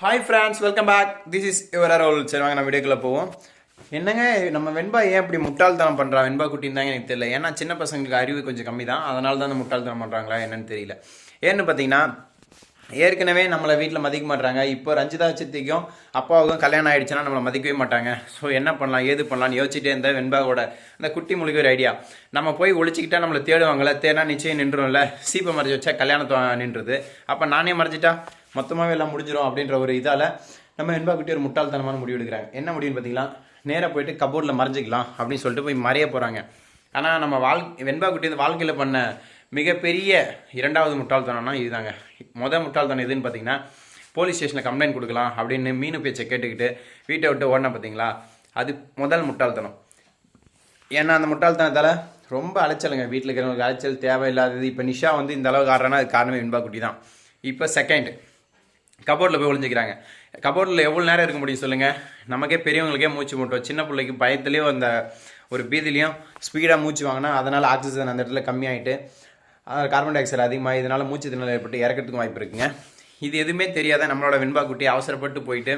Hi friends welcome back this is your roll சரி வாங்க நம்ம வீடியோக்குள்ள போவோம். என்னங்க நம்ம வெண்பா ஏன் இப்படி முட்டாள்தனம் பண்ணுறா வெண்பா குட்டின்னு தாங்க எனக்கு தெரியல. ஏன்னா சின்ன பசங்களுக்கு அறிவு கொஞ்சம் கம்மி தான். அதனால தான் அந்த முட்டாள்தனம் பண்ணுறாங்களா என்னன்னு தெரியல. ஏன்னு பார்த்தீங்கன்னா ஏற்கனவே நம்மளை வீட்டில் மதிக்க மாட்டாங்க இப்போ ரஞ்சிதா சித்திக்கும் அப்பாவுக்கும் கல்யாணம் ஆகிடுச்சுன்னா நம்மளை மதிக்கவே மாட்டாங்க. ஸோ என்ன பண்ணலாம் ஏது பண்ணலாம்னு யோசிச்சுட்டே இருந்த வெண்பாவோட அந்த குட்டி மொழிக்கு ஒரு ஐடியா நம்ம போய் ஒழிச்சிக்கிட்டா நம்மளை தேடுவாங்களே தேனா நிச்சயம் நின்றும்ல. சீப்பை மறைச்சி வச்சா கல்யாணத்தை நின்றுது. அப்போ நானே மறைச்சிட்டா? மொத்தமாகவே எல்லாம் முடிஞ்சிடும் அப்படின்ற ஒரு இதால் நம்ம என்பாக்கிட்டே ஒரு முட்டாள்தனமான முடிவு எடுக்கிறாங்க. என்ன முடிவுன்னு பார்த்தீங்களா நேராக போயிட்டு கபோர்டில் மறைஞ்சிக்கலாம் அப்படின்னு சொல்லிட்டு போய் மறைய போகிறாங்க ஆனால் நம்ம வாழ் வெண்பா இந்த வாழ்க்கையில் பண்ண மிகப்பெரிய இரண்டாவது முட்டாள்தனம்னா இதுதாங்க. மொதல் முட்டாள்தனம் எதுன்னு பார்த்தீங்கன்னா போலீஸ் ஸ்டேஷனில் கம்ப்ளைண்ட் கொடுக்கலாம் அப்படின்னு மீனு பேச்சை கேட்டுக்கிட்டு வீட்டை விட்டு ஓடினா பார்த்தீங்களா அது முதல் முட்டாள்தனம். ஏன்னா அந்த முட்டாள்தனத்தால் ரொம்ப அலைச்சலுங்க. வீட்டில் இருக்கிறவங்களுக்கு அலைச்சல் தேவையில்லாதது. இப்போ நிஷா வந்து இந்த அளவுக்கு ஆடுறனா அது காரணமே வெண்பாக்குட்டி தான். இப்போ செகண்ட் கபோர்டில் போய் ஒளிஞ்சிக்கிறாங்க. கபோர்டில் எவ்வளோ நேரம் இருக்க முடியும் சொல்லுங்கள் நமக்கே பெரியவங்களுக்கே மூச்சு முட்டும் சின்ன பிள்ளைக்கு பயத்துலேயும் அந்த ஒரு பீதிலையும் ஸ்பீடாக மூச்சு வாங்கினா அதனால் ஆக்சிஜன் அந்த இடத்துல கம்மியாயிட்டு கார்பன் டை ஆக்சைடு அதிகமாக இதனால் மூச்சு திணறல் ஏற்பட்டு இறக்கிறதுக்கும் வாய்ப்பு இருக்குங்க. இது எதுவுமே தெரியாத நம்மளோட வெண்பா குட்டி அவசரப்பட்டு போயிட்டு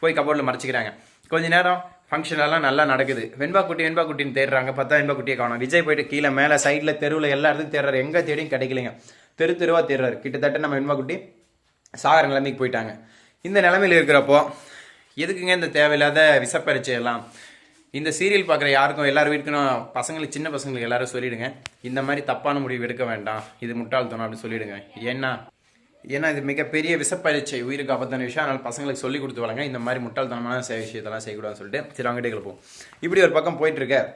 போய் கபோர்டில் மறைச்சிக்கிறாங்க. கொஞ்ச நேரம் ஃபங்க்ஷன் எல்லாம் நல்லா நடக்குது. வெண்பா குட்டி வெண்பா குட்டின்னு தேடுறாங்க. பார்த்தா வெண்பா குட்டியை காணும். விஜய் போயிட்டு கீழே மேலே சைடில் தெருவில் எல்லா இடத்துக்கும் தேடுறாரு. எங்கே தேடியும் கிடைக்கலைங்க. தெரு தெருவாக தேடுறாரு. கிட்டத்தட்ட நம்ம வெண்பா குட்டி சாகர நிலைமைக்கு போயிட்டாங்க. இந்த நிலைமையில் இருக்கிறப்போ எதுக்குங்க இந்த தேவையில்லாத விஷப்பரிச்சை எல்லாம்? இந்த சீரியல் பார்க்குற யாருக்கும் எல்லார் வீட்டுக்கும் பசங்களுக்கு சின்ன பசங்களுக்கு எல்லாரும் சொல்லிவிடுங்க இந்த மாதிரி தப்பான முடிவு எடுக்க வேண்டாம். இது முட்டாள்தனம் அப்படின்னு சொல்லிவிடுங்க ஏன்னா ஏன்னா இது மிகப்பெரிய விஷப்பரிச்சை உயிருக்கு ஆபத்தான விஷயம். அதனால் பசங்களுக்கு சொல்லி கொடுத்து வளங்க. இந்த மாதிரி முட்டாள்தனமான செ- விஷயத்தெல்லாம் செய்யக்கூடாதுன்னு சொல்லிட்டு சரி அவங்க கிளப்போம் இப்படி ஒரு பக்கம் போயிட்டுருக்க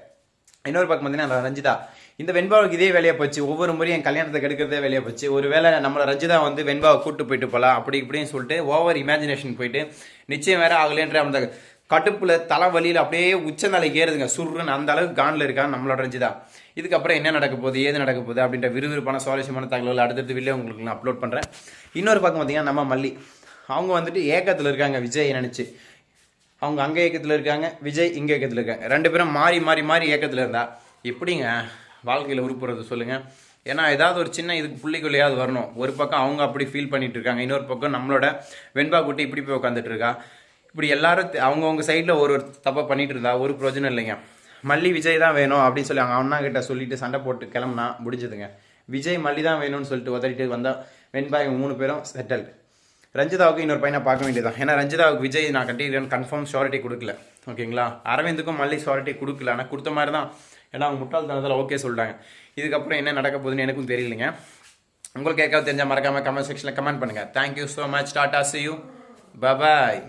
இன்னொரு பக்கம் பார்த்தீங்கன்னா ரஞ்சிதா. இந்த வெண்பாவுக்கு இதே வேலையை போச்சு. ஒவ்வொரு முறையும் என் கல்யாணத்துக்கு எடுக்கிறதே வேலையை போச்சு. ஒரு வேளை நம்மளை ரஞ்சிதா வந்து வெண்பாவை கூட்டு போயிட்டு போகலாம் அப்படி இப்படின்னு சொல்லிட்டு ஓவர் இமேஜினேஷன் போயிட்டு நிச்சயம் வேற ஆகலைன்ற அந்த கடுப்புல தலைவலியில் அப்படியே உச்சந்தலைக்கு ஏறுதுங்க. சுருன்னு அந்த அளவுக்கு கானில் இருக்கான் நம்மளோட ரஞ்சிதா. இதுக்கப்புறம் என்ன நடக்க போகுது ஏது நடக்க போகுது அப்படின்ற விறுவிறுப்பான சுவாரஸ்யமான தகவல்கள் அடுத்தடுத்து வீடியோ உங்களுக்கு நான் அப்லோட் பண்ணுறேன் இன்னொரு பக்கம் பார்த்தீங்கன்னா நம்ம மல்லி. அவங்க வந்துட்டு ஏக்கத்தில் இருக்காங்க விஜய் நினச்சி. அவங்க அங்கே ஏக்கத்தில் இருக்காங்க விஜய் இங்கே ஏக்கத்தில் இருக்காங்க. ரெண்டு பேரும் மாறி மாறி மாறி ஏக்கத்தில் இருந்தா. எப்படிங்க? வாழ்க்கையில் உருப்புறது சொல்லுங்கள் ஏன்னா ஏதாவது ஒரு சின்ன இதுக்கு புள்ளிக்குள்ளேயாவது வரணும். ஒரு பக்கம் அவங்க அப்படி ஃபீல் பண்ணிட்டு இருக்காங்க. இன்னொரு பக்கம் நம்மளோட வெண்பா குட்டி இப்படி போய் உட்காந்துட்டு இருக்கா? இப்படி எல்லாரும் அவங்கவுங்க சைடில் ஒரு ஒரு தப்பாக பண்ணிட்டு இருந்தா ஒரு பிரயோஜனம் இல்லைங்க. மல்லி விஜய் தான் வேணும் அப்படின்னு சொல்லி அவங்க அண்ணா கிட்ட சொல்லிட்டு சண்டை போட்டு கிளம்புனா முடிஞ்சதுங்க. விஜய் மல்லி தான் வேணும்னு சொல்லிட்டு உதறிட்டு வந்தால் வெண்பா இவங்க மூணு பேரும் செட்டில் ரஞ்சிதாவுக்கு இன்னொரு பையனை பார்க்க வேண்டியதான் ஏன்னா ரஞ்சிதாவுக்கு விஜய் நான் கட்டிக்கிறேன்னு கன்ஃபார்ம் ஷாரிட்டி கொடுக்கல. ஓகேங்களா? அரவிந்துக்கும் மல்லி ஷாரிட்டி கொடுக்கல. ஆனால் கொடுத்த மாதிரி தான் ஏன்னா அவங்க முட்டாள்தனத்தில் ஓகே சொல்லிட்டாங்க இதுக்கப்புறம் என்ன நடக்க போகுதுன்னு எனக்கும் தெரியலைங்க. உங்களுக்கு ஏற்காவது தெரிஞ்சால் மறக்காமல் கமெண்ட் செக்ஷனில் கமெண்ட் பண்ணுங்கள் thank you so much tata see you bye bye